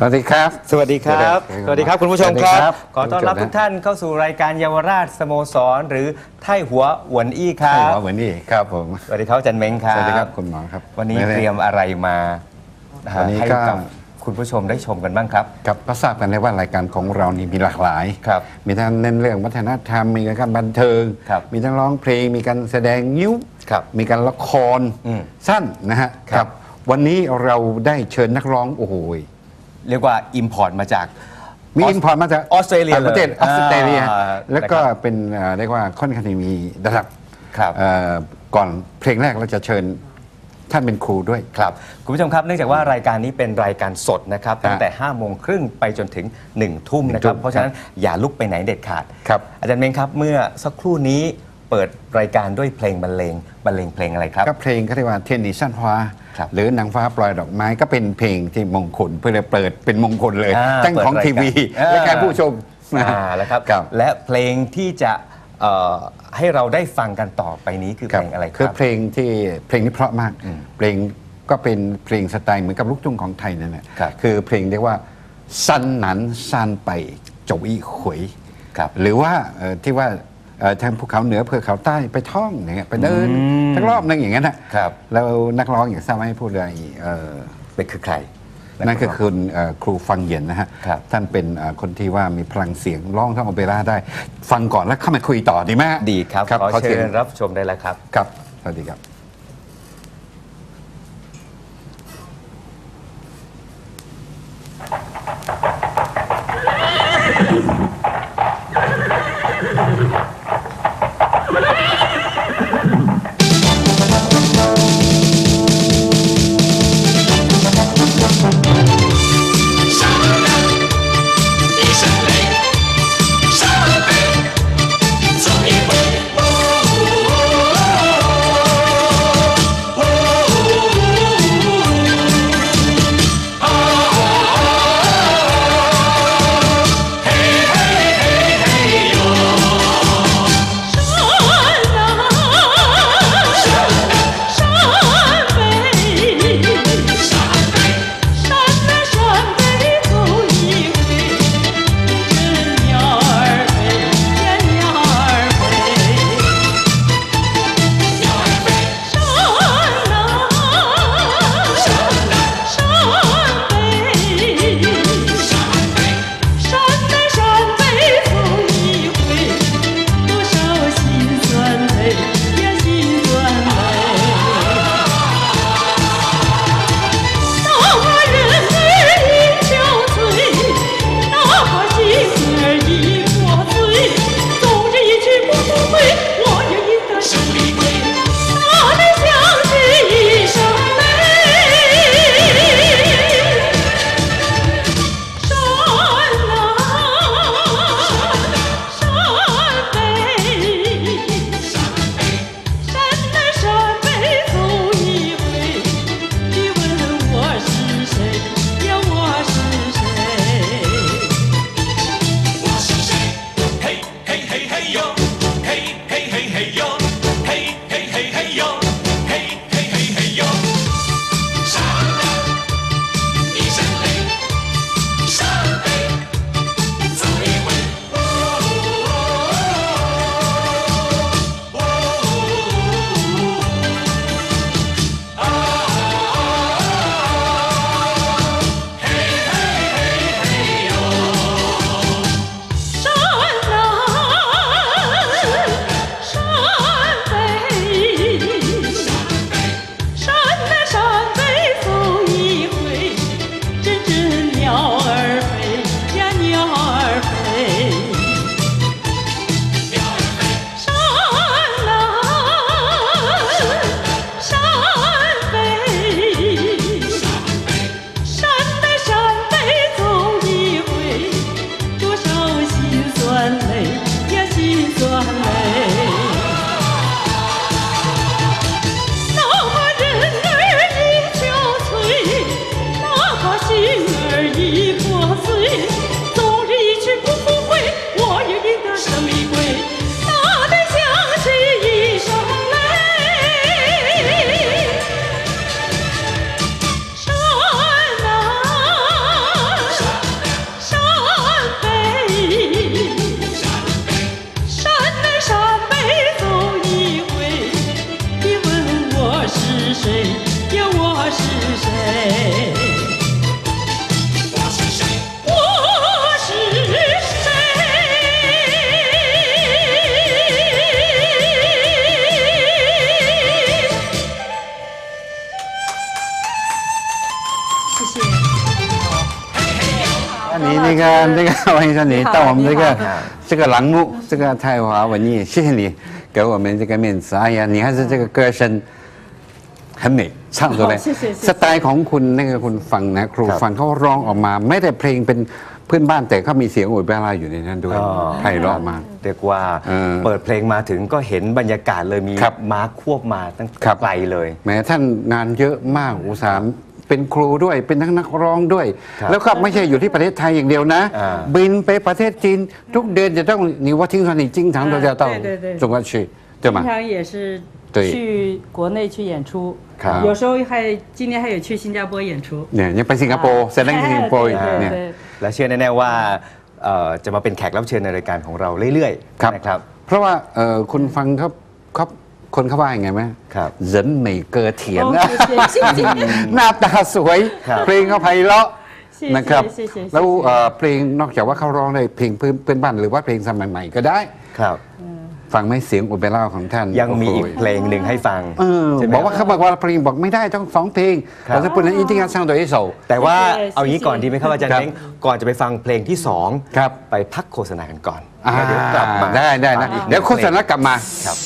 สวัสดีครับ สวัสดีครับ สวัสดีครับคุณผู้ชมสวัสดีคครัรับบขอต้อนรับคุณผู้ชมนะทุกท่านเข้าสู่รายการเยาวราชสโมสร หรือไท่หัวหวนอี้ครัใช่บครับเหมือนนี่ครับผม สวัสดีครับอาจันเม้งครับ สวัสดีครับคุณหมอครับ วันนี้ไม่ได้เตรียมอะไรมาวันนี้ให้ก็กับคุณผู้ชมได้ชมกันบ้างครับกับก็ทราบกันแล้วว่ารายการของเรานี่มีหลากหลายครับมีทั้งเน้นเรื่องวัฒนธรรม มีการบันเทิงครับมีทั้งร้องเพลง มีการแสดงยิ้วครับมีการละครอืมสั้นนะฮะครับ วันนี้เราได้เชิญนักร้องโอ้โหย เรียกว่าอิมพอร์ตมาจาก มีออสอินพอร์ตมาจากออสเตรเลียต่างประเทศเลยออสเตรเลีย อ่าแล้วก็นะครับเป็นเอ่อเรียกว่าค่อนข้างที่มีระดับครับ เอ่อก่อนเพลงแรกเราจะเชิญท่านเป็นครูด้วย ครับคุณผู้ชมครับเนื่องจากว่ารายการนี้เป็นรายการสดนะครับตั้งแต่5้าโมงครึ่งไปจนถึง1นึ่ทุ่มนะครับทุ่มเพราะฉะนั้นอย่าลุกไปไหนเด็ดขาดครับ อาจารย์เม้งครับเมื่อสักครู่นี้เปิดรายการด้วยเพลงบรรเลงบรรเลงเพลงอะไรครับ ก็เพลงเขาเรียกว่าเทนนิสสั้นฟ้า ครับหรือนางฟ้าปลอยดอกไม้ก็เป็นเพลงที่มงคลเพื่อเปิดเป็นมงคลเลยอ่าทั้งของเปิดรายการทีวีอ่า และการผู้ชมอ่าแล้วครับ ครับ และเพลงที่จะเอ่อให้เราได้ฟังกันต่อไปนี้คือเพลงอะไรคคือรับเพลงที่เพลงนี้เพราะมากอืมเพลงก็เป็นเพลงสไตล์เหมือนกับลูกทุ่งของไทยนั่นแหละครับคือเพลงเรียกว่าซันหนันซานไปโจวอีขวยครับหรือว่าเอ่อที่ว่าเอ่อ ทางภูเขาเหนือเพื่อเขาใต้ไปท่องอย่างเงี้ยไปเดินอืมทั้งรอบนึงอย่างนั้นนะครับแล้วนักร้องอย่างทราบไหมพูดอะไรเอ่อเป็นคือใครนั่นก็คือเอ่อครูฟังเหย็นนะฮะครับท่านเป็นเอ่อคนที่ว่ามีพลังเสียงร้องทั้งโอเปร่าได้ ฟังก่อนแล้วเข้ามาคุยต่อดีไหมฮะดีครับ ขอขอเชิเชิญญรับชมได้แล้วครับ ครับ สวัสดีครับ 是谁呀？我是谁？我是谁？我是谁？谢谢。那你那个那个，王医生，你到我们这个这个栏目，这个泰华文艺，谢谢你给我们这个面子。哎呀，你还是这个歌声。 ฮันนี่ทรางตัวเลยสไตล์ของคุณนั่นคือคุณฟังนะครูฟังเขาร้องออกมา ไม่แต่เพลงเป็นเพื่อนบ้านแต่เขามีเสียงโอเปร่าอยู่ในนั้นด้วยไพเราะมากเรียกว่าเปิดเพลงมาถึงก็เห็นบรรยากาศเลยมีม้าควบมาตั้งไกลเลยแม้ท่านงานเยอะมากอุตสาหเป็นครูด้วยเป็นทั้งนักร้องด้วย แล้วก็ไม่ใช่อยู่ที่ประเทศไทยอย่างเดียวนะ บินไปประเทศจีน ทุกเดือนจะต้องนิวัตทิ้งทันจริงทั้งเราจะต้องจงกันชีใช่ไ对去国内去演出ครับ，有时候还今年还有去新加坡演出。 เนี่ยยังไปสิงคโปร์แสดงที่สิงคโปร์อีก 对 เนี่ย 对对， และเชื่อแน่ๆว่าเอ่อจะมาเป็นแขกรับเชิญในรายการของเราเรื่อย ครับ ๆนะครับ เพราะว่าเอ่อคุณฟังเขาเขาคนเขาว่ายังไงไหม ครับ 人美歌甜哦นะ 谢谢谢谢 หน้าตาสวย ครับ เพลงเขาไพเราะ 谢 นะครับ 谢谢谢。 แล้ว 谢谢 เอ่อเพลงนอกจากว่าเขาร้องได้เพลงเพื่อนเพื่อนบ้านหรือว่าเพลงสมัยใหม่ก็ได้ ครับ ฟังไหมเสียงโอเปร่าของท่านยังมีอีกโโหเพลงหนึ่งให้ฟังเออใช่ไหมบอกว่าเขาบอกว่าเพลงบอกไม่ได้ต้องสองเพลงครับ เราจะพูดนั้นอีกที่งานสร้างโดยไอโซ แต่ว่า谢谢เอางี้ก่อนดีไหมครับอาจารย์ครับเม้งก่อนจะไปฟังเพลงที่สองครับ ไปพักโฆษณากันก่อนอ่าแล้วเดี๋ยวกลับมาได้ได้นะ ฟังอีกหนึ่งเดี๋ยวโฆษณากลับมา ครับ